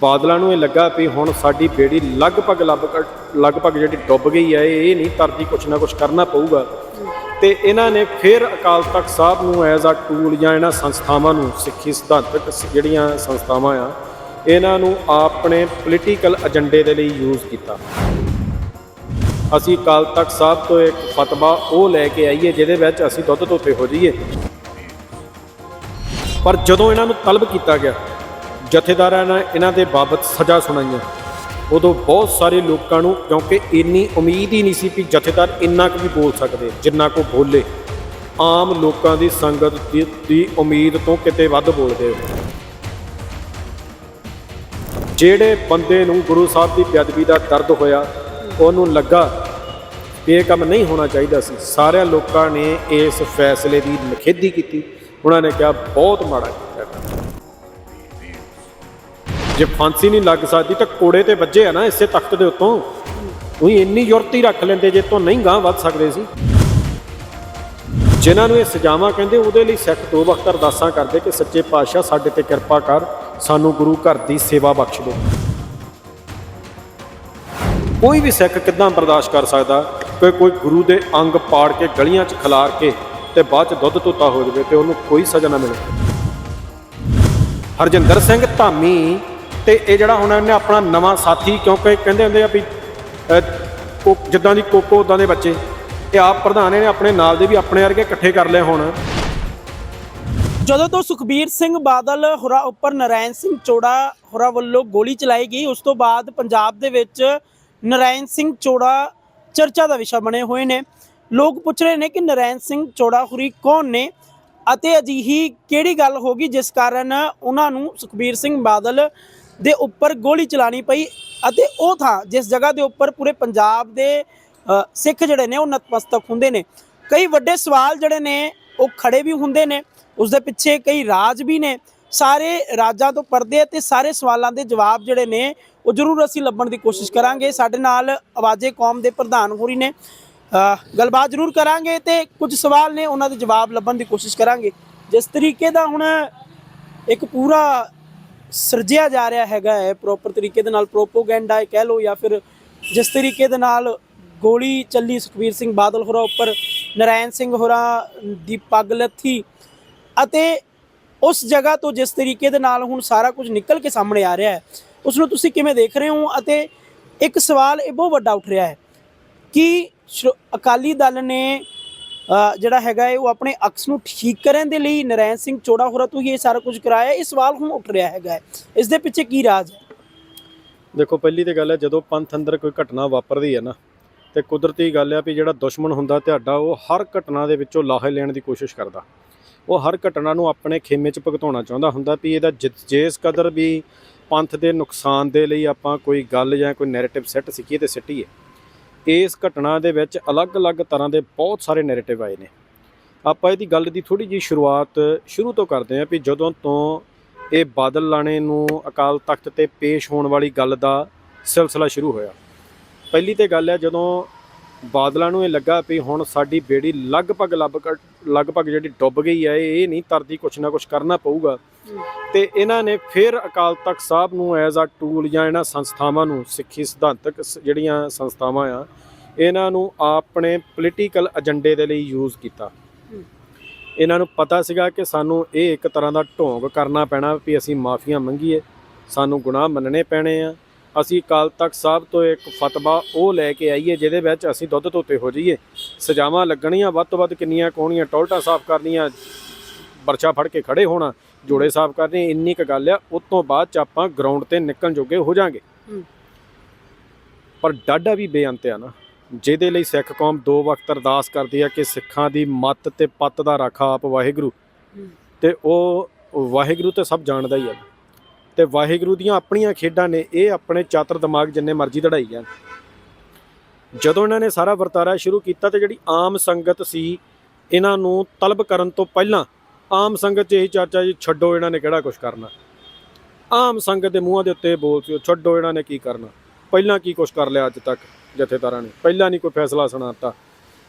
ਬਾਦਲਾਂ ਨੂੰ ਇਹ ਲੱਗਾ ਵੀ ਹੁਣ ਸਾਡੀ ਬੇੜੀ ਲਗਭਗ ਲਗਭਗ ਲਗਭਗ ਜਿਹੜੀ ਡੁੱਬ ਗਈ ਹੈ, ਇਹ ਨਹੀਂ ਤਰਦੀ ਕੁਛ ਨਾ ਕੁਛ ਕਰਨਾ ਪਊਗਾ। ਤੇ ਇਹਨਾਂ ਨੇ ਫਿਰ ਅਕਾਲ ਤਖਤ ਸਾਹਿਬ ਨੂੰ ਐਜ਼ ਅ ਟੂਲ ਜਾਂ ਇਹਨਾਂ ਸੰਸਥਾਵਾਂ ਨੂੰ, ਸਿੱਖੀ ਸਿਧਾਂਤਕ ਜਿਹੜੀਆਂ ਸੰਸਥਾਵਾਂ ਆ, ਇਹਨਾਂ ਨੂੰ ਆਪਣੇ ਪੋਲੀਟੀਕਲ ਏਜੰਡੇ ਦੇ ਲਈ ਯੂਜ਼ ਕੀਤਾ। ਅਸੀਂ ਅਕਾਲ ਤਖਤ ਸਾਹਿਬ ਤੋਂ ਇੱਕ ਫਤਵਾ ਉਹ ਲੈ ਕੇ ਆਈਏ, ਜਿਹਦੇ ਵਿੱਚ ਅਸੀਂ ਦੁੱਧ ਧੋਤੇ ਹੋ ਜਾਈਏ। ਪਰ ਜਦੋਂ ਇਹਨਾਂ ਨੂੰ ਤਲਬ ਕੀਤਾ ਗਿਆ ਜਥੇਦਾਰਾਂ ਨੇ ਇਹਨਾਂ ਦੇ ਬਾਬਤ ਸਜ਼ਾ ਸੁਣਾਈਆਂ। ਉਦੋਂ ਬਹੁਤ ਸਾਰੇ ਲੋਕਾਂ ਨੂੰ ਕਿਉਂਕਿ ਇੰਨੀ ਉਮੀਦ ਹੀ ਨਹੀਂ ਸੀ ਕਿ ਜਥੇਦਾਰ ਇੰਨਾ ਕੁ ਵੀ ਬੋਲ ਸਕਦੇ ਜਿੰਨਾ ਕੋ ਬੋਲੇ। ਆਮ ਲੋਕਾਂ ਦੀ ਸੰਗਤ ਦੀ, ਦੀ ਉਮੀਦ ਤੋਂ ਕਿਤੇ ਵੱਧ ਬੋਲਦੇ ਹੋ ਜਿਹੜੇ ਬੰਦੇ ਨੂੰ ਗੁਰੂ ਸਾਹਿਬ ਦੀ ਬੇਅਦਬੀ ਦਾ ਦਰਦ ਹੋਇਆ ਉਹਨੂੰ ਲੱਗਾ ਵੀ ਇਹ ਕੰਮ ਨਹੀਂ ਹੋਣਾ ਚਾਹੀਦਾ ਸੀ। ਸਾਰਿਆਂ ਲੋਕਾਂ ਨੇ ਇਸ ਫੈਸਲੇ ਦੀ ਨਿਖੇਧੀ ਕੀਤੀ। ਉਹਨਾਂ ਨੇ ਕਿਹਾ ਬਹੁਤ ਮਾੜਾ ਜੇ ਫਾਂਸੀ ਨਹੀਂ ਲੱਗ ਸਕਦੀ ਤਾਂ ਕੋੜੇ ਤੇ ਵੱਜੇ ਆ ਨਾ ਇਸੇ ਤਖਤ ਦੇ ਉੱਤੋਂ। ਉਹੀ ਇੰਨੀ ਯੁਰਤੀ ਰੱਖ ਲੈਂਦੇ ਜੇ ਤੋਂ ਨਹੀਂ ਗਾਂ ਵੱਧ ਸਕਦੇ ਸੀ। ਜਿਨ੍ਹਾਂ ਨੂੰ ਇਹ ਸਜ਼ਾਵਾਂ ਕਹਿੰਦੇ ਉਹਦੇ ਲਈ ਸਿੱਖ ਦੋ ਵਕਤ ਅਰਦਾਸਾਂ ਕਰਦੇ ਕਿ ਸੱਚੇ ਪਾਤਸ਼ਾਹ ਸਾਡੇ ਤੇ ਕਿਰਪਾ ਕਰ, ਸਾਨੂੰ ਗੁਰੂ ਘਰ ਦੀ ਸੇਵਾ ਬਖਸ਼ ਦੇ। ਕੋਈ ਵੀ ਸਿੱਖ ਕਿਦਾਂ ਬਰਦਾਸ਼ਤ ਕਰ ਸਕਦਾ? ਕਿ ਕੋਈ ਗੁਰੂ ਦੇ ਅੰਗ ਪਾੜ ਕੇ ਗਲੀਆਂ 'ਚ ਖਿਲਾਰ ਕੇ ਤੇ ਬਾਅਦ 'ਚ ਦੁੱਧ ਧੋਤਾ ਹੋ ਜਾਵੇ ਤੇ ਉਹਨੂੰ ਕੋਈ ਸਜ਼ਾ ਨਾ ਮਿਲੇ। ਹਰਜਿੰਦਰ ਸਿੰਘ ਧਾਮੀ ਤੇ ਇਹ ਜਿਹੜਾ ਹੁਣ ਇਹਨੇ ਆਪਣਾ ਨਵਾਂ ਸਾਥੀ, ਕਿਉਂਕਿ ਕਹਿੰਦੇ ਹੁੰਦੇ ਆ ਵੀ ਜਿੱਦਾਂ ਦੀ ਕੋਕੋ ਉਦਾਂ ਦੇ ਬੱਚੇ। ਇਹ ਆਪ ਪ੍ਰਧਾਨ ਨੇ ਆਪਣੇ ਨਾਲ ਦੇ ਵੀ ਆਪਣੇ ਵਰਗੇ ਇਕੱਠੇ ਕਰ ਲਏ ਹੁਣ। ਜਦੋਂ ਤੋਂ ਸੁਖਬੀਰ ਸਿੰਘ ਬਾਦਲ ਹੋਰਾਂ ਉੱਪਰ ਨਰਾਇਣ ਸਿੰਘ ਚੋੜਾ ਹੋਰਾਂ ਵੱਲੋਂ ਗੋਲੀ ਚਲਾਈ ਗਈ, ਉਸ ਤੋਂ ਬਾਅਦ ਪੰਜਾਬ ਦੇ ਵਿੱਚ ਨਰਾਇਣ ਸਿੰਘ ਚੋੜਾ ਚਰਚਾ ਦਾ ਵਿਸ਼ਾ ਬਣੇ ਹੋਏ ਨੇ। ਲੋਕ ਪੁੱਛ ਰਹੇ ਨੇ ਕਿ ਨਰਾਇਣ ਸਿੰਘ ਚੋੜਾ ਹੁਰੀ ਕੌਣ ਨੇ ਅਤੇ ਅਜਿਹੀ ਕਿਹੜੀ ਗੱਲ ਹੋ ਗਈ, ਜਿਸ ਕਾਰਨ ਉਹਨਾਂ ਨੂੰ ਸੁਖਬੀਰ ਸਿੰਘ ਬਾਦਲ ਦੇ ਉੱਪਰ ਗੋਲੀ ਚਲਾਣੀ ਪਈ ਅਤੇ ਉਹ ਥਾਂ ਜਿਸ ਜਗ੍ਹਾ ਦੇ ਉੱਪਰ ਪੂਰੇ ਪੰਜਾਬ ਦੇ ਸਿੱਖ ਜਿਹੜੇ ਨੇ ਉਹ ਨਤਮਸਤਕ ਹੁੰਦੇ ਨੇ। ਕਈ ਵੱਡੇ ਸਵਾਲ ਜਿਹੜੇ ਨੇ ਉਹ ਖੜੇ ਵੀ ਹੁੰਦੇ ਨੇ, ਉਸ ਦੇ ਪਿੱਛੇ ਕਈ ਰਾਜ ਵੀ ਨੇ। ਸਾਰੇ ਰਾਜਾਂ ਤੋਂ ਪਰਦੇ ਆ ਤੇ ਸਾਰੇ ਸਵਾਲਾਂ ਦੇ ਜਵਾਬ ਜਿਹੜੇ ਨੇ ਉਹ ਜ਼ਰੂਰ ਅਸੀਂ ਲੱਭਣ ਦੀ ਕੋਸ਼ਿਸ਼ ਕਰਾਂਗੇ। ਸਾਡੇ ਨਾਲ ਆਵਾਜ਼ੇ ਕੌਮ ਦੇ ਪ੍ਰਧਾਨ ਹੋਰੀ ਨੇ। ਗੱਲਬਾਤ ਜ਼ਰੂਰ ਕਰਾਂਗੇ ਤੇ ਕੁਝ ਸਵਾਲ ਨੇ, ਉਹਨਾਂ ਦੇ ਜਵਾਬ ਲੱਭਣ ਦੀ ਕੋਸ਼ਿਸ਼ ਕਰਾਂਗੇ। ਜਿਸ ਤਰੀਕੇ ਦਾ ਹੁਣ ਇੱਕ ਪੂਰਾ ਸਿਰਜਿਆ ਜਾ ਰਿਹਾ ਹੈਗਾ ਹੈ ਪ੍ਰੋਪਰ ਤਰੀਕੇ ਦੇ ਨਾਲ ਪ੍ਰੋਪੋਗੈਂਡਾ ਕਹਿ ਲਓ ਜਾਂ ਫਿਰ ਜਿਸ ਤਰੀਕੇ ਦੇ ਨਾਲ ਗੋਲੀ ਚੱਲੀ ਸੁਖਬੀਰ ਸਿੰਘ ਬਾਦਲ ਹੋਰਾਂ ਉੱਪਰ, ਨਰਾਇਣ ਸਿੰਘ ਹੋਰਾਂ ਦੀ ਪੱਗ ਲੱਥੀ ਅਤੇ ਉਸ ਜਗ੍ਹਾ ਤੋਂ ਜਿਸ ਤਰੀਕੇ ਦੇ ਨਾਲ ਹੁਣ ਸਾਰਾ ਕੁਝ ਨਿਕਲ ਕੇ ਸਾਹਮਣੇ ਆ ਰਿਹਾ ਹੈ ਉਸ ਨੂੰ ਤੁਸੀਂ ਕਿਵੇਂ ਦੇਖ ਰਹੇ ਹੋ ਅਤੇ ਇੱਕ ਸਵਾਲ ਇਹ ਬਹੁਤ ਵੱਡਾ ਉੱਠ ਰਿਹਾ ਹੈ ਕਿ ਸ਼੍ਰੋ- ਅਕਾਲੀ ਦਲ ਨੇ ਜਿਹੜਾ ਹੈਗਾ ਹੈ ਉਹ ਆਪਣੇ ਅਕਸ ਨੂੰ ਠੀਕ ਕਰਨ ਦੇ ਲਈ ਨਰੈਣ ਸਿੰਘ ਚੋੜਾ ਹੋਰਾਂ ਤੋਂ ਹੀ ਇਹ ਸਾਰਾ ਕੁਝ ਕਰਾਇਆ। ਇਹ ਸਵਾਲ ਹੁਣ ਉੱਠ ਰਿਹਾ ਹੈਗਾ ਹੈ। ਇਸ ਦੇ ਪਿੱਛੇ ਕੀ ਰਾਜ ਹੈ? ਦੇਖੋ, ਪਹਿਲੀ ਤੇ ਗੱਲ ਹੈ, ਜਦੋਂ ਪੰਥ ਅੰਦਰ ਕੋਈ ਘਟਨਾ ਵਾਪਰਦੀ ਹੈ ਨਾ, ਤੇ ਕੁਦਰਤੀ ਗੱਲ ਹੈ ਵੀ ਜਿਹੜਾ ਦੁਸ਼ਮਣ ਹੁੰਦਾ ਤੁਹਾਡਾ, ਉਹ ਹਰ ਘਟਨਾ ਦੇ ਵਿੱਚੋਂ ਲਾਹੇ ਲੈਣ ਦੀ ਕੋਸ਼ਿਸ਼ ਕਰਦਾ। ਉਹ ਹਰ ਘਟਨਾ ਨੂੰ ਆਪਣੇ ਖੇਮੇ 'ਚ ਭੁਗਤਾਉਣਾ ਚਾਹੁੰਦਾ ਹੁੰਦਾ ਵੀ ਇਹਦਾ ਜਿ- ਜਿਸ ਕਦਰ ਵੀ ਪੰਥ ਦੇ ਨੁਕਸਾਨ ਦੇ ਲਈ ਆਪਾਂ ਕੋਈ ਗੱਲ ਜਾਂ ਕੋਈ ਨੈਰੇਟਿਵ ਸੈੱਟ ਸਿੱਖੀਏ ਤੇ ਸਿੱਟੀਏ ਇਸ ਘਟਨਾ ਦੇ ਵਿੱਚ ਅਲੱਗ-ਅਲੱਗ ਤਰ੍ਹਾਂ ਦੇ ਬਹੁਤ ਸਾਰੇ ਨੈਰੇਟਿਵ ਆਏ ਨੇ। ਆਪਾਂ ਇਹਦੀ ਗੱਲ ਦੀ ਥੋੜੀ ਜੀ ਸ਼ੁਰੂਆਤ ਸ਼ੁਰੂ ਤੋਂ ਕਰਦੇ ਹਾਂ ਵੀ ਜਦੋਂ ਤੋਂ ਇਹ ਬਾਦਲ ਲਾਣੇ ਨੂੰ ਅਕਾਲ ਤਖਤ ਤੇ ਪੇਸ਼ ਹੋਣ ਵਾਲੀ ਗੱਲ ਦਾ ਸਿਲਸਿਲਾ ਸ਼ੁਰੂ ਹੋਇਆ। ਪਹਿਲੀ ਤੇ ਗੱਲ ਹੈ ਜਦੋਂ ਬਾਦਲਾਂ ਨੂੰ ਇਹ ਲੱਗਾ ਵੀ ਹੁਣ ਸਾਡੀ ਬੇੜੀ ਲਗਭਗ ਲਗਭਗ ਲਗਭਗ ਜਿਹੜੀ ਡੁੱਬ ਗਈ ਹੈ, ਇਹ ਨਹੀਂ ਤਰਦੀ ਕੁਛ ਨਾ ਕੁਛ ਕਰਨਾ ਪਊਗਾ। ਤੇ ਇਹਨਾਂ ਨੇ ਫਿਰ ਅਕਾਲ ਤਖਤ ਸਾਹਿਬ ਨੂੰ ਐਜ਼ ਅ ਟੂਲ ਜਾਂ ਇਹਨਾਂ ਸੰਸਥਾਵਾਂ ਨੂੰ, ਸਿੱਖੀ ਸਿਧਾਂਤਕ ਜਿਹੜੀਆਂ ਸੰਸਥਾਵਾਂ ਆ, ਇਹਨਾਂ ਨੂੰ ਆਪਣੇ ਪੋਲੀਟੀਕਲ ਏਜੰਡੇ ਦੇ ਲਈ ਯੂਜ਼ ਕੀਤਾ। ਇਹਨਾਂ ਨੂੰ ਪਤਾ ਸੀਗਾ ਕਿ ਸਾਨੂੰ ਇਹ ਇੱਕ ਤਰ੍ਹਾਂ ਦਾ ਢੋਂਗ ਕਰਨਾ ਪੈਣਾ ਵੀ ਅਸੀਂ ਮਾਫੀਆਂ ਮੰਗੀਏ, ਸਾਨੂੰ ਗੁਨਾਹ ਮੰਨਣੇ ਪੈਣੇ ਆ। ਅਸੀਂ ਅਕਾਲ ਤਖਤ ਸਾਹਿਬ ਤੋਂ ਇੱਕ ਫਤਵਾ ਉਹ ਲੈ ਕੇ ਆਈਏ ਜਿਹਦੇ ਵਿੱਚ ਅਸੀਂ ਦੁੱਧ ਧੋਤੇ ਹੋ ਜਾਈਏ। ਸਜ਼ਾਵਾਂ ਲੱਗਣੀਆਂ ਵੱਧ ਤੋਂ ਵੱਧ ਕਿੰਨੀਆਂ ਕੋਣੀਆਂ ਟੋਲਟਾ ਸਾਫ਼ ਕਰਨੀਆਂ, ਪਰਚਾ ਫੜ ਕੇ ਖੜੇ ਹੋਣਾ ਜੋੜੇ ਸਾਫ਼ ਕਰਨੇ ਇੰਨੀ ਕੁ ਗੱਲ ਆ ਉਸ ਤੋਂ ਬਾਅਦ ਚ ਆਪਾਂ ਗਰਾਊਂਡ ਤੇ ਨਿਕਲਣ ਜੋਗੇ ਹੋ ਜਾਾਂਗੇ। ਪਰ ਡਾਢਾ ਵੀ ਬੇਅੰਤ ਆ ਨਾ ਜਿਹਦੇ ਲਈ ਸਿੱਖ ਕੌਮ ਦੋ ਵਕਤ ਅਰਦਾਸ ਕਰਦੀ ਆ ਕਿ ਸਿੱਖਾਂ ਦੀ ਮੱਤ ਤੇ ਪੱਤ ਦਾ ਰਾਖਾ ਆਪ ਵਾਹਿਗੁਰੂ। ਤੇ ਉਹ ਵਾਹਿਗੁਰੂ ਤੇ ਸਭ ਜਾਣਦਾ ਹੀ ਆ ਤੇ ਵਾਹਿਗੁਰੂ ਦੀਆਂ ਆਪਣੀਆਂ ਖੇਡਾਂ ਨੇ ਇਹ ਆਪਣੇ ਚਾਤਰ ਦਿਮਾਗ ਜਿੰਨੇ ਮਰਜ਼ੀ ਦੜਾਈ ਜਾਣ ਜਦੋਂ ਇਹਨਾਂ ਨੇ ਸਾਰਾ ਵਰਤਾਰਾ ਸ਼ੁਰੂ ਕੀਤਾ ਤੇ ਜਿਹੜੀ ਆਮ ਸੰਗਤ ਸੀ ਇਹਨਾਂ ਨੂੰ ਤਲਬ ਕਰਨ ਤੋਂ ਪਹਿਲਾਂ ਆਮ ਸੰਗਤ 'ਚ ਇਹੀ ਚਰਚਾ ਜੀ, ਛੱਡੋ ਇਹਨਾਂ ਨੇ ਕਿਹੜਾ ਕੁਝ ਕਰਨਾ। ਆਮ ਸੰਗਤ ਦੇ ਮੂੰਹਾਂ ਦੇ ਉੱਤੇ ਬੋਲ ਸੀ, ਉਹ ਛੱਡੋ ਇਹਨਾਂ ਨੇ ਕੀ ਕਰਨਾ। ਪਹਿਲਾਂ ਕੀ ਕੁਝ ਕਰ ਲਿਆ ਅੱਜ ਤੱਕ ਜਥੇਦਾਰਾਂ ਨੇ? ਪਹਿਲਾਂ ਨਹੀਂ ਕੋਈ ਫੈਸਲਾ ਸੁਣਾਤਾ।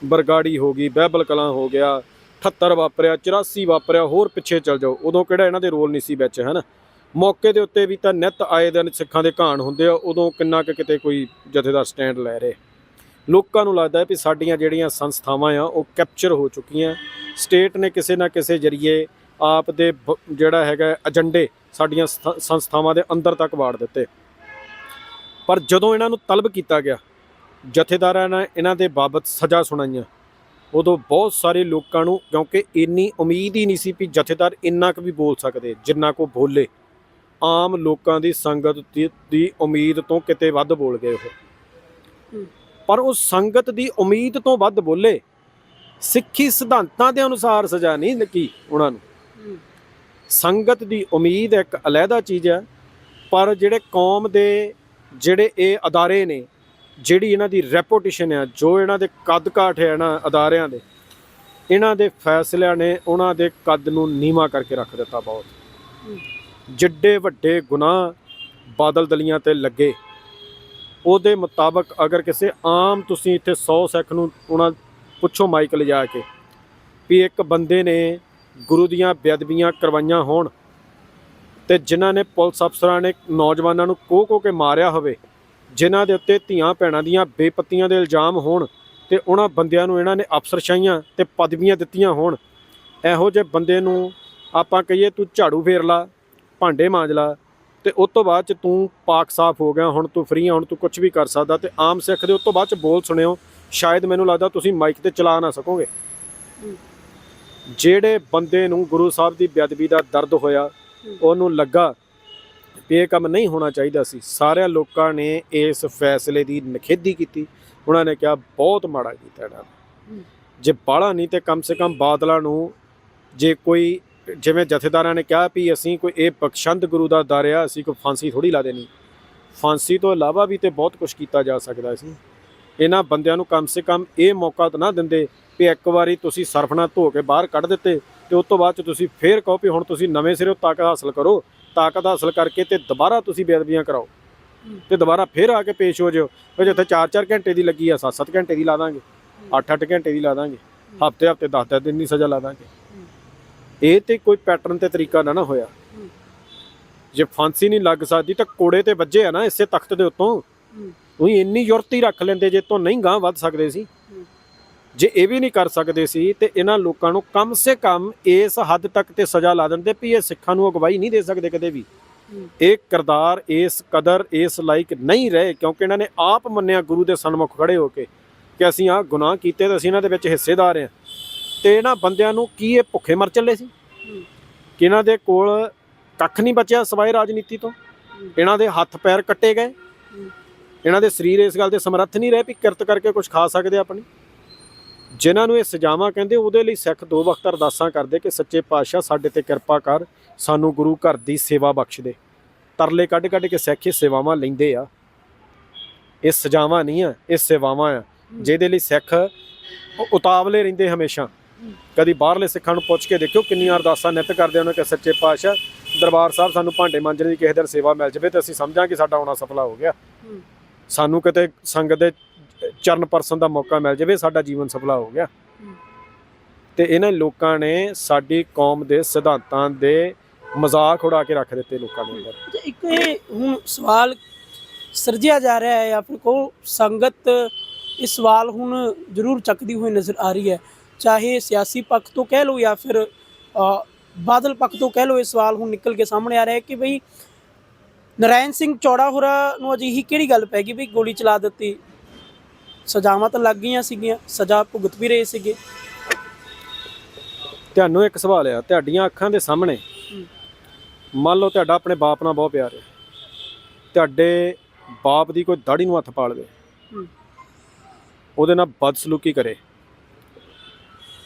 ਬਰਗਾੜੀ ਹੋ ਗਈ, ਬਹਿਬਲ ਕਲਾਂ ਹੋ ਗਿਆ 78 ਵਾਪਰਿਆ 84 ਵਾਪਰਿਆ, ਹੋਰ ਪਿੱਛੇ ਚੱਲ ਜਾਓ। ਉਦੋਂ ਕਿਹੜਾ ਇਹਨਾਂ ਦੇ ਰੋਲ ਨਹੀਂ ਸੀ ਵਿੱਚ, ਹੈਨਾ? ਮੌਕੇ ਦੇ ਉੱਤੇ ਵੀ ਤਾਂ ਨਿਤ ਆਏ ਦਿਨ ਸਿੱਖਾਂ ਦੇ ਘਾਣ ਹੁੰਦੇ ਆ, ਉਦੋਂ ਕਿੰਨਾ ਕੁ ਕਿਤੇ ਕੋਈ ਜਥੇਦਾਰ ਸਟੈਂਡ ਲੈ ਰਹੇ। ਲੋਕਾਂ ਨੂੰ ਲੱਗਦਾ ਹੈ ਵੀ ਸਾਡੀਆਂ ਜਿਹੜੀਆਂ ਸੰਸਥਾਵਾਂ ਆ, ਉਹ ਕੈਪਚਰ ਹੋ ਚੁੱਕੀਆਂ। ਸਟੇਟ ਨੇ ਕਿਸੇ ਨਾ ਕਿਸੇ ਜਰੀਏ ਆਪ ਦੇ ਬ- ਜਿਹੜਾ ਹੈਗਾ ਏਜੰਡੇ ਸਾਡੀਆਂ ਸਥ- ਸੰਸਥਾਵਾਂ ਦੇ ਅੰਦਰ ਤੱਕ ਵਾੜ ਦਿੱਤੇ। ਪਰ ਜਦੋਂ ਇਹਨਾਂ ਨੂੰ ਤਲਬ ਕੀਤਾ ਗਿਆ, ਜਥੇਦਾਰਾਂ ਨੇ ਇਹਨਾਂ ਦੇ ਬਾਬਤ ਸਜ਼ਾ ਸੁਣਾਈਆਂ, ਉਦੋਂ ਬਹੁਤ ਸਾਰੇ ਲੋਕਾਂ ਨੂੰ, ਕਿਉਂਕਿ ਇੰਨੀ ਉਮੀਦ ਹੀ ਨਹੀਂ ਸੀ ਵੀ ਜਥੇਦਾਰ ਇੰਨਾ ਕੁ ਵੀ ਬੋਲ ਸਕਦੇ, ਜਿੰਨਾ ਕੋ ਬੋਲੇ। ਆਮ ਲੋਕਾਂ ਦੀ ਸੰਗਤ ਦੀ- ਦੀ ਉਮੀਦ ਤੋਂ ਕਿਤੇ ਵੱਧ ਬੋਲ ਗਏ ਉਹ। ਪਰ ਉਹ ਸੰਗਤ ਦੀ ਉਮੀਦ ਤੋਂ ਵੱਧ ਬੋਲੇ। ਸਿੱਖੀ ਸਿਧਾਂਤਾਂ ਦੇ ਅਨੁਸਾਰ ਸਜ਼ਾ ਨਹੀਂ ਲੱਗੀ ਉਹਨਾਂ ਨੂੰ। ਸੰਗਤ ਦੀ ਉਮੀਦ ਇੱਕ ਅਲੱਗਾ ਚੀਜ਼ ਹੈ, ਪਰ ਜਿਹੜੇ ਕੌਮ ਦੇ ਜਿਹੜੇ ਇਹ ਅਦਾਰੇ ਨੇ, ਜਿਹੜੀ ਇਹਨਾਂ ਦੀ ਰੈਪੂਟੇਸ਼ਨ ਹੈ ਜੋ ਇਹਨਾਂ ਦੇ ਕੱਦ ਕਾਠ ਹੈ ਨਾ ਅਦਾਰਿਆਂ ਦੇ, ਇਹਨਾਂ ਦੇ ਫੈਸਲਿਆਂ ਨੇ ਉਹਨਾਂ ਦੇ ਕੱਦ ਨੂੰ ਨੀਵਾ ਕਰਕੇ ਰੱਖ ਦਿੱਤਾ ਬਹੁਤ। ਜਿੱਡੇ ਵੱਡੇ ਗੁਨਾਹ ਬਾਦਲ ਦਲੀਆਂ ਤੇ ਲੱਗੇ। ਉਹਦੇ ਮੁਤਾਬਕ ਅਗਰ ਕਿਸੇ ਆਮ ਤੁਸੀਂ ਇੱਥੇ 100 ਸਿੱਖ ਨੂੰ ਉਹਨਾਂ ਪੁੱਛੋ ਮਾਈਕ ਲਿਜਾ ਕੇ ਵੀ ਇੱਕ ਬੰਦੇ ਨੇ ਗੁਰੂ ਦੀਆਂ ਬੇਅਦਬੀਆਂ ਕਰਵਾਈਆਂ ਹੋਣ ਤੇ ਜਿਨ੍ਹਾਂ ਨੇ ਪੁਲਿਸ ਅਫਸਰਾਂ ਨੇ ਨੌਜਵਾਨਾਂ ਨੂੰ ਕੋਹ ਕੋਹ ਕੇ ਮਾਰਿਆ ਹੋਵੇ, ਜਿਨ੍ਹਾਂ ਦੇ ਉੱਤੇ ਧੀਆਂ ਭੈਣਾਂ ਦੀਆਂ ਬੇਪਤੀਆਂ ਦੇ ਇਲਜ਼ਾਮ ਹੋਣ ਤੇ ਉਹਨਾਂ ਬੰਦਿਆਂ ਨੂੰ ਇਹਨਾਂ ਨੇ ਅਫਸਰਸ਼ਾਹੀਆਂ ਤੇ ਪਦਵੀਆਂ ਦਿੱਤੀਆਂ ਹੋਣ, ਇਹੋ ਜਿਹੇ ਬੰਦੇ ਨੂੰ ਆਪਾਂ ਕਹੀਏ ਤੂੰ ਝਾੜੂ ਫੇਰ ਲਾ ਭਾਂਡੇ ਮਾਂਜ ਲਾ ਤੇ ਉਸ ਤੋਂ ਬਾਅਦ ਚ ਤੂੰ ਪਾਕ ਸਾਫ਼ ਹੋ ਗਿਆ, ਹੁਣ ਤੂੰ ਫ੍ਰੀ ਆ, ਹੁਣ ਤੂੰ ਕੁਝ ਵੀ ਕਰ ਸਕਦਾ ਤੇ ਆਮ ਸਿੱਖ ਦੇ ਉਸ ਤੋਂ ਬਾਅਦ ਚ ਬੋਲ ਸੁਣਿਓ, ਸ਼ਾਇਦ ਮੈਨੂੰ ਲੱਗਦਾ ਤੁਸੀਂ ਮਾਈਕ ਤੇ ਚਲਾ ਨਾ ਸਕੋਗੇ। ਜਿਹੜੇ ਬੰਦੇ ਨੂੰ ਗੁਰੂ ਸਾਹਿਬ ਦੀ ਬੇਅਦਬੀ ਦਾ ਦਰਦ ਹੋਇਆ, ਉਹਨੂੰ ਲੱਗਾ ਵੀ ਇਹ ਕੰਮ ਨਹੀਂ ਹੋਣਾ ਚਾਹੀਦਾ ਸੀ। ਸਾਰਿਆਂ ਲੋਕਾਂ ਨੇ ਇਸ ਫੈਸਲੇ ਦੀ ਨਿਖੇਧੀ ਕੀਤੀ। ਉਹਨਾਂ ਨੇ ਕਿਹਾ, ਬਹੁਤ ਮਾੜਾ ਕੀਤਾ ਇਹਨਾਂ ਨੇ। ਜੇ ਬਾਹਲਾ ਨਹੀਂ ਤੇ ਕਮ ਸੇ ਕਮ ਬਾਦਲਾਂ ਨੂੰ ਜੇ ਕੋਈ ਜਿਵੇਂ ਜਥੇਦਾਰਾਂ ਨੇ ਕਿਹਾ ਵੀ ਅਸੀਂ ਕੋਈ ਇਹ ਬਖਸ਼ੰਦ ਗੁਰੂ ਦਾ ਦਰ ਆ, ਅਸੀਂ ਕੋਈ ਫਾਂਸੀ ਥੋੜੀ ਲਾ ਦੇਣੀ। ਫਾਂਸੀ ਤੋਂ ਇਲਾਵਾ ਵੀ ਤੇ ਬਹੁਤ ਕੁਝ ਕੀਤਾ ਜਾ ਸਕਦਾ ਸੀ। ਇਹਨਾਂ ਬੰਦਿਆਂ ਨੂੰ ਕਮ ਸੇ ਕਮ ਇਹ ਮੌਕਾ ਤਾਂ ਨਾ ਦਿੰਦੇ ਵੀ ਇੱਕ ਵਾਰੀ ਤੁਸੀਂ ਸਰਫਣਾ ਧੋ ਕੇ ਬਾਹਰ ਕੱਢ ਦਿੱਤੇ ਤੇ ਉਸ ਤੋਂ ਬਾਅਦ ਚ ਤੁਸੀਂ ਫੇਰ ਕਹੋ ਵੀ ਹੁਣ ਤੁਸੀਂ ਨਵੇਂ ਸਿਰੋਂ ਤਾਕਤ ਹਾਸਲ ਕਰੋ, ਤਾਕਤ ਹਾਸਲ ਕਰਕੇ ਤੇ ਦੁਬਾਰਾ ਤੁਸੀਂ ਬੇਅਦਬੀਆਂ ਕਰਾਓ। ਤੇ ਦੁਬਾਰਾ ਫੇਰ ਆ ਕੇ ਪੇਸ਼ ਹੋ ਜਿਓ ਵੀ ਜਿੱਥੇ 4-4 ਘੰਟੇ ਦੀ ਲੱਗੀ ਆ 7-7 ਘੰਟੇ ਦੀ ਲਾ ਦਾਂਗੇ 8-8 ਘੰਟੇ ਦੀ ਲਾ ਦਾਂਗੇ ਹਫ਼ਤੇ ਹਫ਼ਤੇ 10-10 ਦਿਨ ਦੀ ਸਜ਼ਾ ਲਾ ਦਾਂਗੇ। ਇਹ ਤੇ ਕੋਈ ਪੈਟਰਨ ਤੇ ਤਰੀਕਾ ਨਾ ਨਾ ਹੋਇਆ। ਜੇ ਫਾਂਸੀ ਨਹੀਂ ਲੱਗ ਸਕਦੀ ਤਾਂ ਕੋੜੇ ਤੇ ਵੱਜੇ ਆ ਨਾ ਇਸੇ ਤਖਤ ਦੇ ਉੱਤੋਂ। ਉਹੀ ਇੰਨੀ ਯੁਰਤੀ ਰੱਖ ਲੈਂਦੇ ਜੇ ਤੋਂ ਨਹੀਂ ਗਾਂ ਵੱਧ ਸਕਦੇ ਸੀ। ਜੇ ਇਹ ਵੀ ਨਹੀਂ ਕਰ ਸਕਦੇ ਸੀ ਤੇ ਇਹਨਾਂ ਲੋਕਾਂ ਨੂੰ ਕਮ ਸੇ ਕਮ ਇਸ ਹੱਦ ਤੱਕ ਤੇ ਸਜ਼ਾ ਲਾ ਦਿੰਦੇ ਵੀ ਇਹ ਸਿੱਖਾਂ ਨੂੰ ਅਗਵਾਈ ਨਹੀਂ ਦੇ ਸਕਦੇ ਕਦੇ ਵੀ। ਇਹ ਕਿਰਦਾਰ ਇਸ ਕਦਰ ਇਸ ਲਾਇਕ ਨਹੀਂ ਰਹੇ ਕਿਉਂਕਿ ਇਹਨਾਂ ਨੇ ਆਪ ਮੰਨਿਆ ਗੁਰੂ ਦੇ ਸਨਮੁਖ ਖੜੇ ਹੋ ਕੇ ਕਿ ਅਸੀਂ ਆਹ ਗੁਨਾਹ ਕੀਤੇ ਤੇ ਅਸੀਂ ਇਹਨਾਂ ਦੇ ਵਿੱਚ ਹਿੱਸੇਦਾਰ ਹਾਂ। ਤੇ ਇਹਨਾਂ ਬੰਦਿਆਂ ਨੂੰ ਕੀ ਇਹ ਭੁੱਖੇ ਮਰ ਚੱਲੇ ਸੀ? ਕਿ ਇਹਨਾਂ ਦੇ ਕੋਲ ਕੱਖ ਨਹੀਂ ਬਚਿਆ ਸਵਾਏ ਰਾਜਨੀਤੀ ਤੋਂ? ਇਹਨਾਂ ਦੇ ਹੱਥ ਪੈਰ ਕੱਟੇ ਗਏ। ਇਹਨਾਂ ਦੇ ਸਰੀਰ ਇਸ ਗੱਲ ਦੇ ਸਮਰੱਥ ਨਹੀਂ ਰਹੇ ਵੀ ਕਿਰਤ ਕਰਕੇ ਕੁਝ ਖਾ ਸਕਦੇ ਆਪਣੀ। ਜਿਨ੍ਹਾਂ ਨੂੰ ਇਹ ਸਜ਼ਾਵਾਂ ਕਹਿੰਦੇ ਉਹਦੇ ਲਈ ਸਿੱਖ ਦੋ ਵਕਤ ਅਰਦਾਸਾਂ ਕਰਦੇ ਕਿ ਸੱਚੇ ਪਾਤਸ਼ਾਹ ਸਾਡੇ ਤੇ ਕਿਰਪਾ ਕਰ ਸਾਨੂੰ ਗੁਰੂ ਘਰ ਦੀ ਸੇਵਾ ਬਖਸ਼ ਦੇ। ਤਰਲੇ ਕੱਢ ਕੱਢ ਕੇ ਸਿੱਖ ਇਹ ਸੇਵਾਵਾਂ ਲੈਂਦੇ ਆ। ਇਹ ਸਜ਼ਾਵਾਂ ਨਹੀਂ ਆ ਇਹ ਸੇਵਾਵਾਂ ਆ। ਜਿਹਦੇ ਲਈ ਸਿੱਖ ਉਤਾਵਲੇ ਰਹਿੰਦੇ ਹਮੇਸ਼ਾ। ਕਦੀ ਬਾਹਰਲੇ ਸਿੱਖਾਂ ਨੂੰ ਪੁੱਛ ਕੇ ਦੇਖਿਓ ਕਿੰਨੀਆਂ ਅਰਦਾਸਾਂ ਨਿਤ ਕਰਦੇ ਉਹਨਾਂ ਕਿ ਸੱਚੇ ਪਾਤਸ਼ਾਹ। ਦਰਬਾਰ ਸਾਹਿਬ ਸਾਨੂੰ ਭਾਂਡੇ ਮਾਂਜਣ ਦੀ ਕਿਸੇ ਦਿਨ ਸੇਵਾ ਮਿਲ ਜਾਵੇ ਤੇ ਅਸੀਂ ਸਮਝਾਂਗੇ ਸਾਡਾ ਆਉਣਾ ਸਫਲਾ ਹੋ ਗਿਆ। ਸਾਨੂੰ ਕਿਤੇ ਸੰਗਤ ਦੇ ਚਰਨ ਪਰਸਨ ਦਾ ਮੌਕਾ ਮਿਲ ਜਾਵੇ ਸਾਡਾ ਜੀਵਨ ਸਫਲਾ ਹੋ ਗਿਆ। ਤੇ ਇਹਨਾਂ ਲੋਕਾਂ ਨੇ ਸਾਡੀ ਕੌਮ ਦੇ ਸਿਧਾਂਤਾਂ ਦੇ ਮਜ਼ਾਕ ਉਡਾ ਕੇ ਰੱਖ ਦਿੱਤੇ ਲੋਕਾਂ ਦੇ ਅੰਦਰ। ਇੱਕ ਇਹ ਹੁਣ ਸਵਾਲ ਸਿਰਜਿਆ ਜਾ ਰਿਹਾ ਹੈ ਜਾਂ ਫਿਰ ਕੋ ਸੰਗਤ ਇਹ ਸਵਾਲ ਹੁਣ ਜ਼ਰੂਰ ਚੱਕਦੀ ਹੋਈ ਨਜ਼ਰ ਆ ਰਹੀ ਹੈ। ਚਾਹੇ ਸਿਆਸੀ ਪੱਖ ਤੋਂ ਕਹਿ ਲਓ ਜਾਂ ਫਿਰ ਬਾਦਲ ਪੱਖ ਤੋਂ ਕਹਿ ਲਓ ਇਹ ਸਵਾਲ ਹੁਣ ਨਿਕਲ ਕੇ ਸਾਹਮਣੇ ਆ ਰਿਹਾ ਹੈ ਕਿ ਬਈ ਨਰਾਇਣ ਸਿੰਘ ਚੌੜਾ ਹੋਰਾਂ ਨੂੰ ਅਜਿਹੀ ਕਿਹੜੀ ਗੱਲ ਪੈ ਗਈ ਵੀ ਗੋਲੀ ਚਲਾ ਦਿੱਤੀ? ਸਜ਼ਾਵਾਂ ਤਾਂ ਲੱਗ ਗਈਆਂ ਸੀਗੀਆਂ ਸਜ਼ਾ ਭੁਗਤ ਵੀ ਰਹੇ ਸੀਗੇ। ਤੁਹਾਨੂੰ ਇੱਕ ਸਵਾਲ ਆ ਤੁਹਾਡੀਆਂ ਅੱਖਾਂ ਦੇ ਸਾਹਮਣੇ ਮੰਨ ਲਓ ਤੁਹਾਡਾ ਆਪਣੇ ਬਾਪ ਨਾਲ ਬਹੁਤ ਪਿਆਰ ਹੈ। ਤੁਹਾਡੇ ਬਾਪ ਦੀ ਕੋਈ ਦਾੜੀ ਨੂੰ ਹੱਥ ਪਾ ਲਵੇ ਹੂੰ। ਉਹਦੇ ਨਾਲ ਬਦਸਲੂਕੀ ਕਰੇ।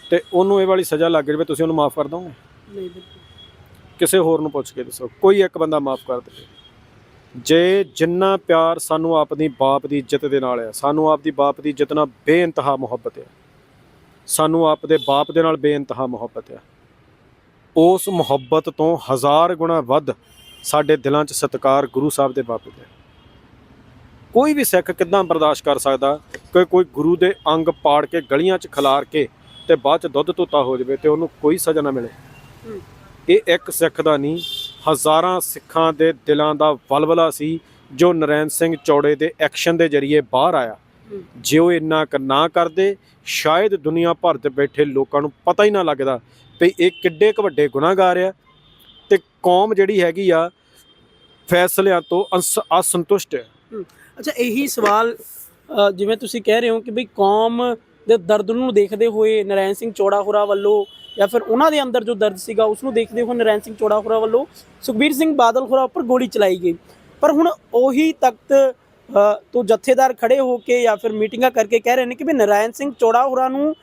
ਤੇ ਉਹਨੂੰ ਇਹ ਵਾਲੀ ਸਜ਼ਾ ਲੱਗ ਜਾਵੇ ਤੁਸੀਂ ਉਹਨੂੰ ਮਾਫ ਕਰ ਦੋਗੇ? ਨਹੀਂ ਬਿਲਕੁਲ। ਕਿਸੇ ਹੋਰ ਨੂੰ ਪੁੱਛ ਕੇ ਦੱਸੋ ਕੋਈ ਇੱਕ ਬੰਦਾ ਮਾਫ ਕਰ ਦੇਵੇ। ਜੇ ਜਿੰਨਾ ਪਿਆਰ ਸਾਨੂੰ ਆਪਣੀ ਬਾਪ ਦੀ ਇੱਜ਼ਤ ਦੇ ਨਾਲ ਹੈ ਸਾਨੂੰ ਆਪਦੀ ਬਾਪ ਦੀ ਇੱਜ਼ਤ ਨਾਲ ਬੇਇੰਤਹਾ ਮੁਹੱਬਤ ਹੈ ਸਾਨੂੰ ਆਪਦੇ ਬਾਪ ਦੇ ਨਾਲ ਬੇਇੰਤਹਾ ਮੁਹੱਬਤ ਹੈ ਉਸ ਮੁਹੱਬਤ ਤੋਂ ਹਜ਼ਾਰ ਗੁਣਾ ਵੱਧ ਸਾਡੇ ਦਿਲਾਂ 'ਚ ਸਤਿਕਾਰ ਗੁਰੂ ਸਾਹਿਬ ਦੇ ਬਾਪ ਦੇ ਕੋਈ ਵੀ ਸਿੱਖ ਕਿਦਾਂ ਬਰਦਾਸ਼ਤ ਕਰ ਸਕਦਾ? ਕਿ ਕੋਈ ਗੁਰੂ ਦੇ ਅੰਗ ਪਾੜ ਕੇ ਗਲੀਆਂ 'ਚ ਖਿਲਾਰ ਕੇ ਤੇ ਬਾਅਦ 'ਚ ਦੁੱਧ ਧੋਤਾ ਹੋ ਜਾਵੇ ਤੇ ਉਹਨੂੰ ਕੋਈ ਸਜ਼ਾ ਨਾ ਮਿਲੇ। ਇਹ ਇੱਕ ਸਿੱਖ ਦਾ ਨਹੀਂ ਹਜ਼ਾਰਾਂ ਸਿੱਖਾਂ ਦੇ ਦਿਲਾਂ ਦਾ ਵਲਵਲਾ ਸੀ ਜੋ ਨਰੈਣ ਸਿੰਘ ਚੌੜੇ ਦੇ ਐਕਸ਼ਨ ਦੇ ਜ਼ਰੀਏ ਬਾਹਰ ਆਇਆ। ਜੇ ਉਹ ਇੰਨਾ ਕੁ ਨਾ ਕਰਦੇ ਸ਼ਾਇਦ ਦੁਨੀਆ ਭਰ ਤੇ ਬੈਠੇ ਲੋਕਾਂ ਨੂੰ ਪਤਾ ਹੀ ਨਾ ਲੱਗਦਾ ਵੀ ਇਹ ਕਿੱਡੇ ਕੁ ਵੱਡੇ ਗੁਨਾਹਗਾਰ ਆ ਤੇ ਕੌਮ ਜਿਹੜੀ ਹੈਗੀ ਆ ਫੈਸਲਿਆਂ ਤੋਂ ਅਸ- ਅਸੰਤੁਸ਼ਟ ਹੈ। ਅੱਛਾ ਇਹੀ ਸਵਾਲ ਜਿਵੇਂ ਤੁਸੀਂ ਕਹਿ ਰਹੇ ਹੋ ਕਿ ਬਈ ਕੌਮ ਦੇ ਦਰਦ ਨੂੰ ਦੇਖਦੇ ਹੋਏ ਨਰੈਣ ਸਿੰਘ ਚੌੜਾ ਹੋਰਾ ਵੱਲੋਂ ਜਾਂ ਫਿਰ ਉਹਨਾਂ ਦੇ ਅੰਦਰ ਜੋ ਦਰਦ ਸੀਗਾ ਉਸ ਨੂੰ ਦੇਖਦੇ ਹੋਏ ਨਰੈਣ ਸਿੰਘ ਚੌੜਾ ਹੋਰਾ ਵੱਲੋਂ ਸੁਖਬੀਰ ਸਿੰਘ ਬਾਦਲ ਹੋਰਾ ਉੱਪਰ ਗੋਲੀ ਚਲਾਈ ਗਈ। ਪਰ ਹੁਣ ਉਹੀ ਤਖਤ ਤੋਂ ਜਥੇਦਾਰ ਖੜੇ ਹੋ ਕੇ ਜਾਂ ਫਿਰ ਮੀਟਿੰਗਾਂ ਕਰਕੇ ਕਹਿ ਰਹੇ ਨੇ ਕਿ ਵੀ ਨਰਾਇਣ ਸਿੰਘ ਚੌੜਾ ਹੋਰਾਂ ਨੂੰ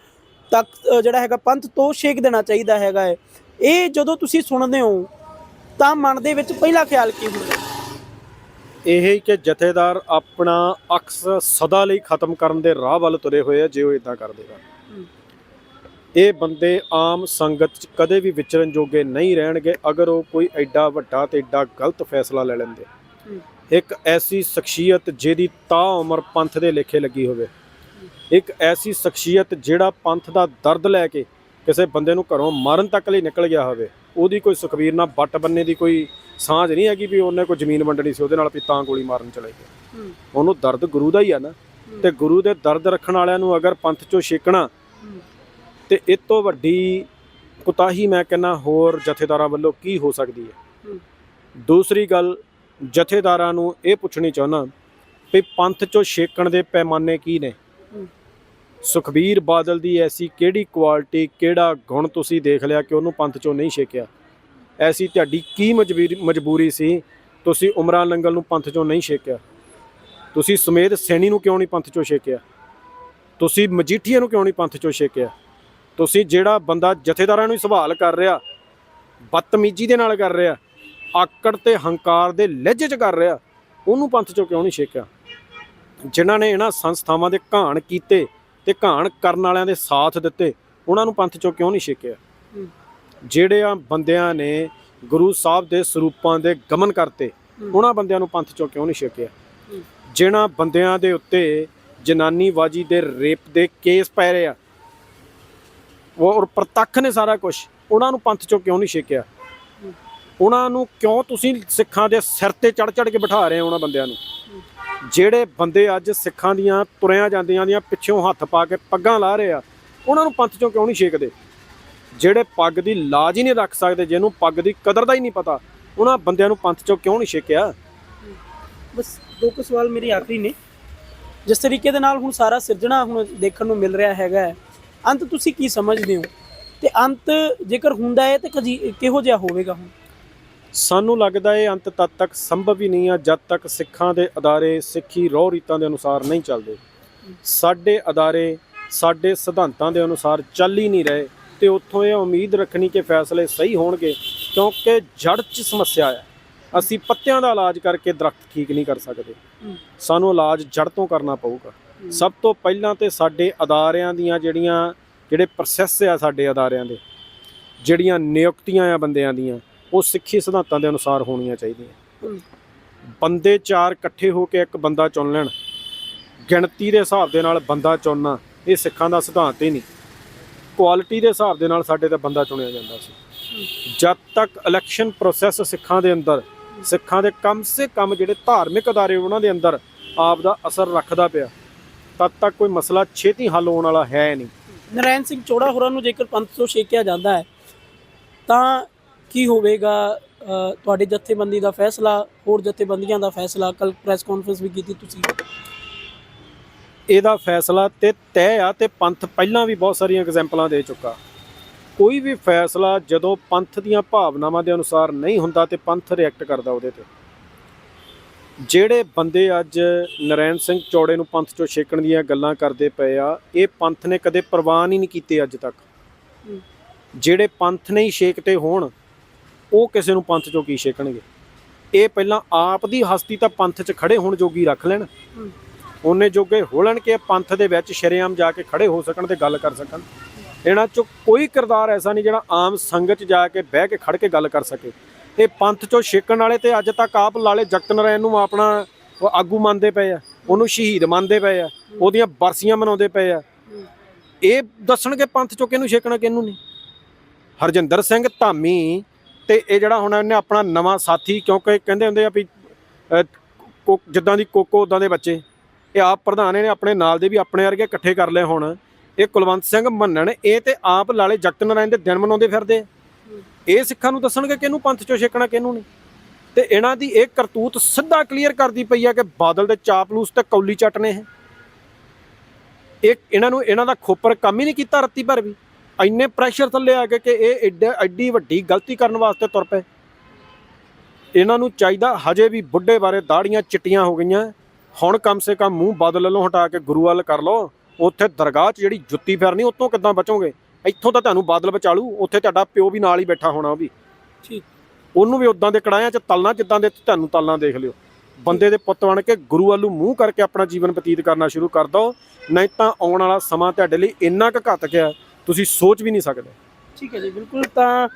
ਤਖਤ ਜਿਹੜਾ ਹੈਗਾ ਪੰਥ ਤੋਂ ਛੇਕ ਦੇਣਾ ਚਾਹੀਦਾ ਹੈਗਾ ਹੈ। ਇਹ ਜਦੋਂ ਤੁਸੀਂ ਸੁਣਦੇ ਹੋ ਤਾਂ ਮਨ ਦੇ ਵਿੱਚ ਪਹਿਲਾ ਖਿਆਲ ਕੀ ਹੁੰਦਾ? ਇਹ ਹੀ ਕਿ ਜਥੇਦਾਰ ਆਪਣਾ ਅਕਸ ਸਦਾ ਲਈ ਖਤਮ ਕਰਨ ਦੇ ਰਾਹ ਵੱਲ ਤੁਰੇ ਹੋਏ ਆ ਜੇ ਉਹ ਇਦਾਂ ਕਰ ਦੇਗਾ ਹੂੰ। ਇਹ ਬੰਦੇ ਆਮ ਸੰਗਤ 'ਚ ਕਦੇ ਵੀ ਵਿਚਰਨ ਜੋਗੇ ਨਹੀਂ ਰਹਿਣਗੇ ਅਗਰ ਉਹ ਕੋਈ ਐਡਾ ਵੱਡਾ ਤੇ ਐਡਾ ਗਲਤ ਫੈਸਲਾ ਲੈ ਲੈਂਦੇ। ਇੱਕ ਐਸੀ ਸ਼ਖਸੀਅਤ ਜਿਹਦੀ ਤਾ ਉਮਰ ਪੰਥ ਦੇ ਲੇਖੇ ਲੱਗੀ ਹੋਵੇ। ਇੱਕ ਐਸੀ ਸ਼ਖਸੀਅਤ ਜਿਹੜਾ ਪੰਥ ਦਾ ਦਰਦ ਲੈ ਕੇ ਕਿਸੇ ਬੰਦੇ ਨੂੰ ਘਰੋਂ ਮਾਰਨ ਤੱਕ ਲਈ ਨਿਕਲ ਗਿਆ ਹੋਵੇ। ਉਹਦੀ ਕੋਈ ਸੁਖਬੀਰ ਨਾਲ ਬੱਟ ਬੰਨੇ ਦੀ ਕੋਈ ਸਾਂਝ ਨਹੀਂ ਹੈਗੀ ਵੀ ਉਹਨੇ ਕੋਈ ਜ਼ਮੀਨ ਵੰਡਣੀ ਸੀ ਉਹਦੇ ਨਾਲ ਵੀ ਤਾਂ ਗੋਲੀ ਮਾਰਨ ਚਲੇ ਗਏ ਹੂੰ। ਉਹਨੂੰ ਦਰਦ ਗੁਰੂ ਦਾ ਹੀ ਆ ਨਾ ਤੇ ਗੁਰੂ ਦੇ ਦਰਦ ਰੱਖਣ ਵਾਲਿਆਂ ਨੂੰ ਅਗਰ ਪੰਥ ਚੋਂ ਛੇਕਣਾ। ਤੇ ਇਹ ਤੋਂ ਵੱਡੀ ਕੁਤਾਹੀ ਮੈਂ ਕਹਿੰਦਾ ਹੋਰ ਜਥੇਦਾਰਾਂ ਵੱਲੋਂ ਕੀ ਹੋ ਸਕਦੀ ਹੈ। ਦੂਸਰੀ ਗੱਲ ਜਥੇਦਾਰਾਂ ਨੂੰ ਇਹ ਪੁੱਛਣੀ ਚਾਹੁੰਦਾ ਵੀ ਪੰਥ ਚੋਂ ਛੇਕਣ ਦੇ ਪੈਮਾਨੇ ਕੀ ਨੇ। ਸੁਖਬੀਰ ਬਾਦਲ ਦੀ ਐਸੀ ਕਿਹੜੀ ਕੁਆਲਿਟੀ, ਕਿਹੜਾ ਗੁਣ ਤੁਸੀਂ ਦੇਖ ਲਿਆ ਕਿ ਉਹਨੂੰ ਪੰਥ ਚੋਂ ਨਹੀਂ ਛੇਕਿਆ? ਐਸੀ ਤੁਹਾਡੀ ਕੀ ਮਜਬੂਰੀ ਮਜਬੂਰੀ ਸੀ, ਤੁਸੀਂ ਉਮਰਾਂ ਲੰਗਲ ਨੂੰ ਪੰਥ ਚੋਂ ਨਹੀਂ ਛੇਕਿਆ? ਤੁਸੀਂ ਸਮੇਤ ਸੈਣੀ ਨੂੰ ਕਿਉਂ ਨਹੀਂ ਪੰਥ ਚੋਂ ਛੇਕਿਆ? ਤੁਸੀਂ ਮਜੀਠੀਆ ਨੂੰ ਕਿਉਂ ਨਹੀਂ ਪੰਥ ਚੋਂ ਛੇਕਿਆ? ਤੁਸੀਂ ਜਿਹੜਾ ਬੰਦਾ ਜਥੇਦਾਰਾਂ ਨੂੰ ਹੀ ਸਵਾਲ ਕਰ ਰਿਹਾ, ਬਦਤਮੀਜ਼ੀ ਦੇ ਨਾਲ ਕਰ ਰਿਹਾ, ਆਕੜ ਤੇ ਹੰਕਾਰ ਦੇ ਲਹਿਜੇ 'ਚ ਕਰ ਰਿਹਾ, ਉਹਨੂੰ ਪੰਥ ਚੋਂ ਕਿਉਂ ਨਹੀਂ ਛੇਕਿਆ? ਜਿਨ੍ਹਾਂ ਨੇ ਇਹਨਾਂ ਸੰਸਥਾਵਾਂ ਦੇ ਘਾਣ ਕੀਤੇ ਤੇ ਘਾਣ ਕਰਨ ਵਾਲਿਆਂ ਦੇ ਸਾਥ ਦਿੱਤੇ ਉਹਨਾਂ ਨੂੰ ਪੰਥ ਚੋਂ ਕਿਉਂ ਨਹੀਂ ਛੇਕਿਆ। ਜਿਹੜੇ ਆ ਬੰਦਿਆਂ ਨੇ ਗੁਰੂ ਸਾਹਿਬ ਦੇ ਸਰੂਪਾਂ ਦੇ ਗਮਨ ਕਰਤੇ। ਉਹਨਾਂ ਬੰਦਿਆਂ ਨੂੰ ਪੰਥ ਚੋਂ ਕਿਉਂ ਨਹੀਂ ਛੇਕਿਆ। ਜਿਨ੍ਹਾਂ ਬੰਦਿਆਂ ਦੇ ਉੱਤੇ ਜਨਾਨੀਬਾਜੀ ਦੇ ਰੇਪ ਦੇ ਕੇਸ ਪੈ ਰਹੇ ਆ ਉਹ ਔਰ ਪ੍ਰਤੱਖ ਨੇ ਸਾਰਾ ਕੁਝ ਉਹਨਾਂ ਨੂੰ ਪੰਥ ਚੋਂ ਕਿਉਂ ਨਹੀਂ ਛੇਕਿਆ। ਉਹਨਾਂ ਨੂੰ ਕਿਉਂ ਤੁਸੀਂ ਸਿੱਖਾਂ ਦੇ ਸਿਰ ਤੇ ਚੜ ਚੜ ਕੇ ਬਿਠਾ ਰਹੇ ਹੋ ਉਹਨਾਂ ਬੰਦਿਆਂ ਨੂੰ ਜਿਹੜੇ ਬੰਦੇ ਅੱਜ ਸਿੱਖਾਂ ਦੀਆਂ ਤੁਰਿਆਂ ਜਾਂਦੀਆਂ ਦੀਆਂ ਪਿੱਛੋਂ ਹੱਥ ਪਾ ਕੇ ਪੱਗਾਂ ਲਾ ਰਹੇ ਆ ਉਹਨਾਂ ਨੂੰ ਪੰਥ ਚੋਂ ਕਿਉਂ ਨਹੀਂ ਛੇਕਦੇ? ਜਿਹੜੇ ਪੱਗ ਦੀ ਲਾਜ ਹੀ ਨਹੀਂ ਰੱਖ ਸਕਦੇ ਜਿਹਨੂੰ ਪੱਗ ਦੀ ਕਦਰ ਦਾ ਹੀ ਨਹੀਂ ਪਤਾ ਉਹਨਾਂ ਬੰਦਿਆਂ ਨੂੰ ਪੰਥ ਚੋਂ ਕਿਉਂ ਨਹੀਂ ਛੇਕਿਆ? ਬਸ ਦੋ ਕੁ ਸਵਾਲ ਮੇਰੇ ਆਖਰੀ ਨੇ। ਜਿਸ ਤਰੀਕੇ ਦੇ ਨਾਲ ਹੁਣ ਸਾਰਾ ਸਿਰਜਣਾ ਹੁਣ ਦੇਖਣ ਨੂੰ ਮਿਲ ਰਿਹਾ ਹੈਗਾ ਹੈ, ਅੰਤ ਤੁਸੀਂ ਕੀ ਸਮਝਦੇ ਹੋ? ਤੇ ਅੰਤ ਜੇਕਰ ਹੁੰਦਾ ਹੈ ਤੇ ਕਜੀ- ਕਿਹੋ ਜਿਹਾ ਹੋਵੇਗਾ ਹੁਣ? ਸਾਨੂੰ ਲੱਗਦਾ ਇਹ ਅੰਤ ਤਦ ਤੱਕ ਸੰਭਵ ਹੀ ਨਹੀਂ ਆ, ਜਦ ਤੱਕ ਸਿੱਖਾਂ ਦੇ ਅਦਾਰੇ ਸਿੱਖੀ ਰੋਹ ਰੀਤਾਂ ਦੇ ਅਨੁਸਾਰ ਨਹੀਂ ਚੱਲਦੇ। ਸਾਡੇ ਅਦਾਰੇ, ਸਾਡੇ ਸਿਧਾਂਤਾਂ ਦੇ ਅਨੁਸਾਰ ਚੱਲ ਹੀ ਨਹੀਂ ਰਹੇ ਤੇ ਉੱਥੋਂ ਇਹ ਉਮੀਦ ਰੱਖਣੀ ਕਿ ਫੈਸਲੇ ਸਹੀ ਹੋਣਗੇ, ਕਿਉਂਕਿ ਜੜ 'ਚ ਸਮੱਸਿਆ ਹੈ ਅਸੀਂ ਪੱਤਿਆਂ ਦਾ ਇਲਾਜ ਕਰਕੇ ਦਰਖਤ ਠੀਕ ਨਹੀਂ ਕਰ ਸਕਦੇ। ਸਾਨੂੰ ਇਲਾਜ ਜੜ ਤੋਂ ਕਰਨਾ ਪਊਗਾ। ਸਭ ਤੋਂ ਪਹਿਲਾਂ ਤੇ ਸਾਡੇ ਅਦਾਰਿਆਂ ਦੀਆਂ ਜਿਹੜੀਆਂ, ਜਿਹੜੇ ਪ੍ਰੋਸੈਸ ਆ ਸਾਡੇ ਅਦਾਰਿਆਂ ਦੇ, ਜਿਹੜੀਆਂ ਨਿਯੁਕਤੀਆਂ ਆ ਬੰਦਿਆਂ ਦੀਆਂ ਉਹ ਸਿੱਖੀ ਸਿਧਾਂਤਾਂ ਦੇ ਅਨੁਸਾਰ ਹੋਣੀਆਂ ਚਾਹੀਦੀਆਂ। ਬੰਦੇ ਚਾਰ ਇਕੱਠੇ ਹੋ ਕੇ ਇੱਕ ਬੰਦਾ ਚੁਣ ਲੈਣ ਗਿਣਤੀ ਦੇ ਹਿਸਾਬ ਦੇ ਨਾਲ ਬੰਦਾ ਚੁਣਨਾ ਇਹ ਸਿੱਖਾਂ ਦਾ ਸਿਧਾਂਤ ਹੀ ਨਹੀਂ। ਕੁਆਲਿਟੀ ਦੇ ਹਿਸਾਬ ਦੇ ਨਾਲ ਸਾਡੇ ਤੇ ਬੰਦਾ ਚੁਣਿਆ ਜਾਂਦਾ ਸੀ। ਜਦ ਤੱਕ ਇਲੈਕਸ਼ਨ ਪ੍ਰੋਸੈਸ ਸਿੱਖਾਂ ਦੇ ਅੰਦਰ ਸਿੱਖਾਂ ਦੇ ਕਮ ਸੇ ਕਮ ਜਿਹੜੇ ਧਾਰਮਿਕ ਅਦਾਰੇ ਉਹਨਾਂ ਦੇ ਅੰਦਰ ਆਪ ਦਾ ਅਸਰ ਰੱਖਦਾ ਪਿਆ ਤਦ ਤੱਕ ਕੋਈ ਮਸਲਾ ਛੇਤੀ ਹੱਲ ਹੋਣ ਵਾਲਾ ਹੈ ਨਹੀਂ। ਨਰੈਣ ਸਿੰਘ ਚੋੜਾ ਹੋਰਾਂ ਨੂੰ ਜੇਕਰ ਪੰਥ ਤੋਂ ਛੇਕਿਆ ਜਾਂਦਾ ਹੈ ਤਾਂ ਕੀ ਹੋਵੇਗਾ? ਤੁਹਾਡੇ ਜਥੇਬੰਦੀ ਦਾ ਫੈਸਲਾ ਹੋਰ ਜਥੇਬੰਦੀਆਂ ਦਾ ਫੈਸਲਾ ਕੱਲ ਪ੍ਰੈਸ ਕਾਨਫਰੰਸ ਵੀ ਕੀਤੀ ਤੁਸੀਂ। ਇਹਦਾ ਫੈਸਲਾ ਤੇ ਤੈਅ ਆ ਤੇ ਪੰਥ ਪਹਿਲਾਂ ਵੀ ਬਹੁਤ ਸਾਰੀਆਂ ਐਗਜ਼ਾਮਪਲਾਂ ਦੇ ਚੁੱਕਾ। ਕੋਈ ਵੀ ਫੈਸਲਾ ਜਦੋਂ ਪੰਥ ਦੀਆਂ ਭਾਵਨਾਵਾਂ ਦੇ ਅਨੁਸਾਰ ਨਹੀਂ ਹੁੰਦਾ ਤੇ ਪੰਥ ਰਿਐਕਟ ਕਰਦਾ ਉਹਦੇ ਤੇ। ਜਿਹੜੇ ਬੰਦੇ ਅੱਜ ਨਰੈਣ ਸਿੰਘ ਚੌੜੇ ਨੂੰ ਪੰਥ ਚੋਂ ਛੇਕਣ ਦੀਆਂ ਗੱਲਾਂ ਕਰਦੇ ਪਏ ਆ ਇਹ ਪੰਥ ਨੇ ਕਦੇ ਪ੍ਰਵਾਨ ਹੀ ਨਹੀਂ ਕੀਤੇ ਅੱਜ ਤੱਕ। ਜਿਹੜੇ ਪੰਥ ਨੇ ਹੀ ਛੇਕਤੇ ਹੋਣ ਉਹ ਕਿਸੇ ਨੂੰ ਪੰਥ ਚੋਂ ਕੀ ਛੇਕਣਗੇ? ਇਹ ਪਹਿਲਾਂ ਆਪ ਦੀ ਹਸਤੀ ਤਾਂ ਪੰਥ 'ਚ ਖੜੇ ਹੋਣ ਜੋਗੀ ਰੱਖ ਲੈਣ। ਉਹਨੇ ਜੋਗੇ ਹੋਲਣ ਕੇ ਪੰਥ ਦੇ ਵਿੱਚ ਸ਼ਰੇਆਮ ਜਾ ਕੇ ਖੜੇ ਹੋ ਸਕਣ ਤੇ ਗੱਲ ਕਰ ਸਕਣ। ਇਹਨਾਂ ਚੋਂ ਕੋਈ ਕਿਰਦਾਰ ਐਸਾ ਨਹੀਂ ਜਿਹੜਾ ਆਮ ਸੰਗਤ 'ਚ ਜਾ ਕੇ ਬਹਿ ਕੇ ਖੜ ਕੇ ਗੱਲ ਕਰ ਸਕੇ। ਇਹ ਪੰਥ ਚੋਂ ਛੇਕਣ ਵਾਲੇ ਤੇ ਅੱਜ ਤੱਕ ਆਪ ਲਾਲੇ ਜਗਤ ਨਾਰਾਇਣ ਨੂੰ ਆਪਣਾ ਆਗੂ ਮੰਨਦੇ ਪਏ ਆ। ਉਹਨੂੰ ਸ਼ਹੀਦ ਮੰਨਦੇ ਪਏ ਆ। ਉਹਦੀਆਂ ਬਰਸੀਆਂ ਮਨਾਉਂਦੇ ਪਏ ਆ। ਇਹ ਦੱਸਣਗੇ ਪੰਥ ਚੋਂ ਕਿਹਨੂੰ ਛੇਕਣਾ ਕਿਹਨੂੰ ਨਹੀਂ? ਹਰਜਿੰਦਰ ਸਿੰਘ ਧਾਮੀ ਤੇ ਇਹ ਜਿਹੜਾ ਹੁਣ ਇਹਨੇ ਆਪਣਾ ਨਵਾਂ ਸਾਥੀ, ਕਿਉਂਕਿ ਕਹਿੰਦੇ ਹੁੰਦੇ ਆ ਵੀ ਜਿੱਦਾਂ ਦੀ ਕੋਕੋ, ਉਦਾਂ ਦੇ ਬੱਚੇ। ਇਹ ਆਪ ਪ੍ਰਧਾਨ ਨੇ ਆਪਣੇ ਨਾਲ ਦੇ ਵੀ ਆਪਣੇ ਵਰਗੇ ਇਕੱਠੇ ਕਰ ਲਏ ਹੁਣ। ਇਹ ਕੁਲਵੰਤ ਸਿੰਘ ਮੰਨਣ, ਇਹ ਤੇ ਆਪ ਲਾਲੇ ਜਗਤ ਨਾਰਾਇਣ ਦੇ ਦਿਨ ਮਨਾਉਂਦੇ ਫਿਰਦੇ ਆ। ਇਹ ਸਿੱਖਾਂ ਨੂੰ ਦੱਸਣਗੇ ਕਿਹਨੂੰ ਪੰਥ ਚੋਂ ਛੇਕਣਾ, ਕਿਹਨੂੰ ਨਹੀਂ। ਤੇ ਇਹਨਾਂ ਦੀ ਇਹ ਕਰਤੂਤ ਸਿੱਧਾ ਕਲੀਅਰ ਕਰਦੀ ਪਈ ਆ ਕਿ ਬਾਦਲ ਦੇ ਚਾਪਲੂਸ ਤੇ ਕੌਲੀ ਚੱਟ ਨੇ ਇਹ, ਇਹਨਾਂ ਨੂੰ, ਇਹਨਾਂ ਦਾ ਖੋਪਰ ਕੰਮ ਹੀ ਨਹੀਂ ਕੀਤਾ ਰੱਤੀ ਭਰ ਵੀ। ਇੰਨੇ ਪ੍ਰੈਸ਼ਰ ਥੱਲੇ ਆ ਗਏ ਕਿ ਇਹ ਐਡਾ ਐਡੀ ਵੱਡੀ ਗਲਤੀ ਕਰਨ ਵਾਸਤੇ ਤੁਰ ਪਏ। ਇਹਨਾਂ ਨੂੰ ਚਾਹੀਦਾ ਹਜੇ ਵੀ ਬੁੱਢੇ ਬਾਰੇ ਦਾੜੀਆਂ ਚਿੱਟੀਆਂ ਹੋ ਗਈਆਂ। ਹੁਣ ਕਮ ਸੇ ਕਮ ਮੂੰਹ ਬਾਦਲ ਵੱਲੋਂ ਹਟਾ ਕੇ ਗੁਰੂ ਵੱਲ ਕਰ ਲਓ। ਉੱਥੇ ਦਰਗਾਹ 'ਚ ਜਿਹੜੀ ਜੁੱਤੀ ਫਿਰਨੀ ਉਤੋਂ ਕਿੱਦਾਂ ਬਚੋਗੇ? ਇੱਥੋਂ ਤਾਂ ਤੁਹਾਨੂੰ ਬਾਦਲ ਬਚਾਲੂ ਉੱਥੇ ਤੁਹਾਡਾ ਪਿਓ ਵੀ ਨਾਲ ਹੀ ਬੈਠਾ ਹੋਣਾ ਉਹ ਵੀ। ਠੀਕ। ਉਹਨੂੰ ਵੀ ਉਦਾਂ ਦੇ ਕੜਾਇਆਂ 'ਚ ਤਲਣਾ ਜਿੱਦਾਂ ਦੇ ਤੁਹਾਨੂੰ ਤਲਣਾ ਦੇਖ ਲਿਓ। ਬੰਦੇ ਦੇ ਪੁੱਤ ਬਣ ਕੇ ਗੁਰੂ ਵੱਲੋਂ ਮੂੰਹ ਕਰਕੇ ਆਪਣਾ ਜੀਵਨ ਬਤੀਤ ਕਰਨਾ ਸ਼ੁਰੂ ਕਰ ਦਿਓ ਨਹੀਂ ਤਾਂ ਆਉਣ ਵਾਲਾ ਸਮਾਂ ਤੁਹਾਡੇ ਲਈ ਇੰਨਾ ਕੁ ਘਾਤਕ ਹੈ ਤੁਸੀਂ ਸੋਚ ਵੀ ਨਹੀਂ ਸਕਦੇ। ਠੀਕ ਹੈ ਜੀ, ਬਿਲਕੁਲ ਤਾਂ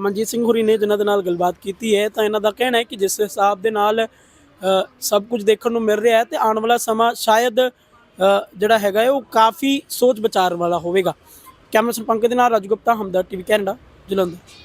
ਮਨਜੀਤ ਸਿੰਘ ਹੁਰੀ ਨੇ ਜਿਨ੍ਹਾਂ ਦੇ ਨਾਲ ਗੱਲਬਾਤ ਕੀਤੀ ਹੈ, ਤਾਂ ਇਹਨਾਂ ਦਾ ਕਹਿਣਾ ਹੈ ਕਿ ਜਿਸ ਹਿਸਾਬ ਦੇ ਨਾਲ ਸਭ ਕੁਝ ਦੇਖਣ ਨੂੰ ਮਿਲ ਰਿਹਾ ਹੈ ਤੇ ਆਉਣ ਵਾਲਾ ਸਮਾਂ ਸ਼ਾਇਦ ਜਿਹੜਾ ਹੈਗਾ ਹੈ, ਉਹ ਕਾਫੀ ਸੋਚ ਵਿਚਾਰ ਵਾਲਾ ਹੋਵੇਗਾ। ਕੈਮਰਾ ਸੰਪੰਕ ਦੇ ਨਾਲ ਰਾਜੂ ਗੁਪਤਾ ਹਮਦਰ ਟੀਵੀ, ਕੈਨੇਡਾ, ਜਲੰਧਰ।